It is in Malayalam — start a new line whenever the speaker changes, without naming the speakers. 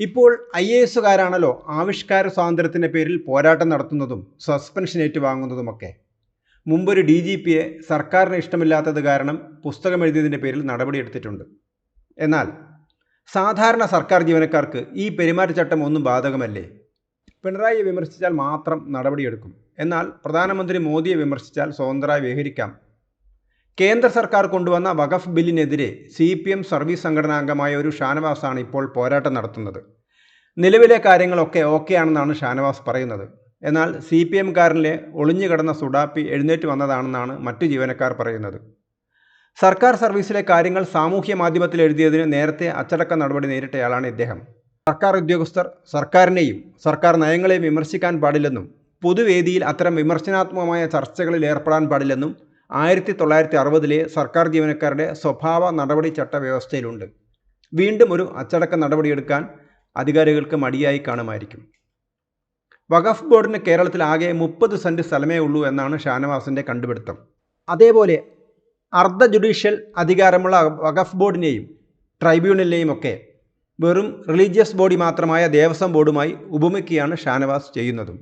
ഇപ്പോൾ ഐ എ എസുകാരാണല്ലോ ആവിഷ്കാര സ്വാതന്ത്ര്യത്തിന്റെ പേരിൽ പോരാട്ടം നടത്തുന്നതും സസ്പെൻഷൻ ഏറ്റുവാങ്ങുന്നതുമൊക്കെ. മുമ്പൊരു ഡി ജി പിയെ സർക്കാരിന് ഇഷ്ടമില്ലാത്തത് കാരണം പുസ്തകം എഴുതിയതിന്റെ പേരിൽ നടപടിയെടുത്തിട്ടുണ്ട് എന്നാൽ സാധാരണ സർക്കാർ ജീവനക്കാർക്ക് ഈ പെരുമാറ്റച്ചട്ടം ഒന്നും ബാധകമല്ലേ? പിണറായിയെ വിമർശിച്ചാൽ മാത്രം നടപടിയെടുക്കും. എന്നാൽ പ്രധാനമന്ത്രി മോദിയെ വിമർശിച്ചാൽ സ്വതന്ത്രമായി വ്യവഹരിക്കാം. കേന്ദ്ര സർക്കാർ കൊണ്ടുവന്ന വഖഫ് ബില്ലിനെതിരെ സി പി എം സർവീസ് സംഘടനാംഗമായ ഒരു ഷാനവാസാണ് ഇപ്പോൾ പോരാട്ടം നടത്തുന്നത്. നിലവിലെ കാര്യങ്ങളൊക്കെ ഓക്കെ ആണെന്നാണ് ഷാനവാസ് പറയുന്നത്. എന്നാൽ സി പി എംകാരനിലെ ഒളിഞ്ഞു കിടന്ന സുഡാപ്പി എഴുന്നേറ്റ് വന്നതാണെന്നാണ് മറ്റു ജീവനക്കാർ പറയുന്നത്. സർക്കാർ സർവീസിലെ കാര്യങ്ങൾ സാമൂഹ്യ മാധ്യമത്തിൽ എഴുതിയതിന് നേരത്തെ അച്ചടക്ക നടപടി നേരിട്ടയാളാണ് ഇദ്ദേഹം. സർക്കാർ ഉദ്യോഗസ്ഥർ സർക്കാരിനെയും സർക്കാർ നയങ്ങളെയും വിമർശിക്കാൻ പാടില്ലെന്നും പൊതുവേദിയിൽ അത്തരം വിമർശനാത്മകമായ ചർച്ചകളിൽ ഏർപ്പെടാൻ പാടില്ലെന്നും ആയിരത്തി തൊള്ളായിരത്തി അറുപതിലെ സർക്കാർ ജീവനക്കാരുടെ സ്വഭാവ നടപടി ചട്ട വ്യവസ്ഥയിലുണ്ട്. വീണ്ടും ഒരു അച്ചടക്ക നടപടിയെടുക്കാൻ അധികാരികൾക്ക് മടിയായി കാണുമായിരിക്കും. വഖഫ് ബോർഡിന് കേരളത്തിൽ ആകെ മുപ്പത് സെന്റ് സ്ഥലമേ ഉള്ളൂ എന്നാണ് ഷാനവാസിന്റെ കണ്ടുപിടുത്തം. അതേപോലെ അർദ്ധ ജുഡീഷ്യൽ അധികാരമുള്ള വഖഫ് ബോർഡിനെയും ട്രൈബ്യൂണലിനെയും ഒക്കെ വെറും റിലീജിയസ് ബോഡി മാത്രമായ ദേവസ്വം ബോർഡുമായി ഉപമിക്കുകയാണ് ഷാനവാസ് ചെയ്യുന്നതും.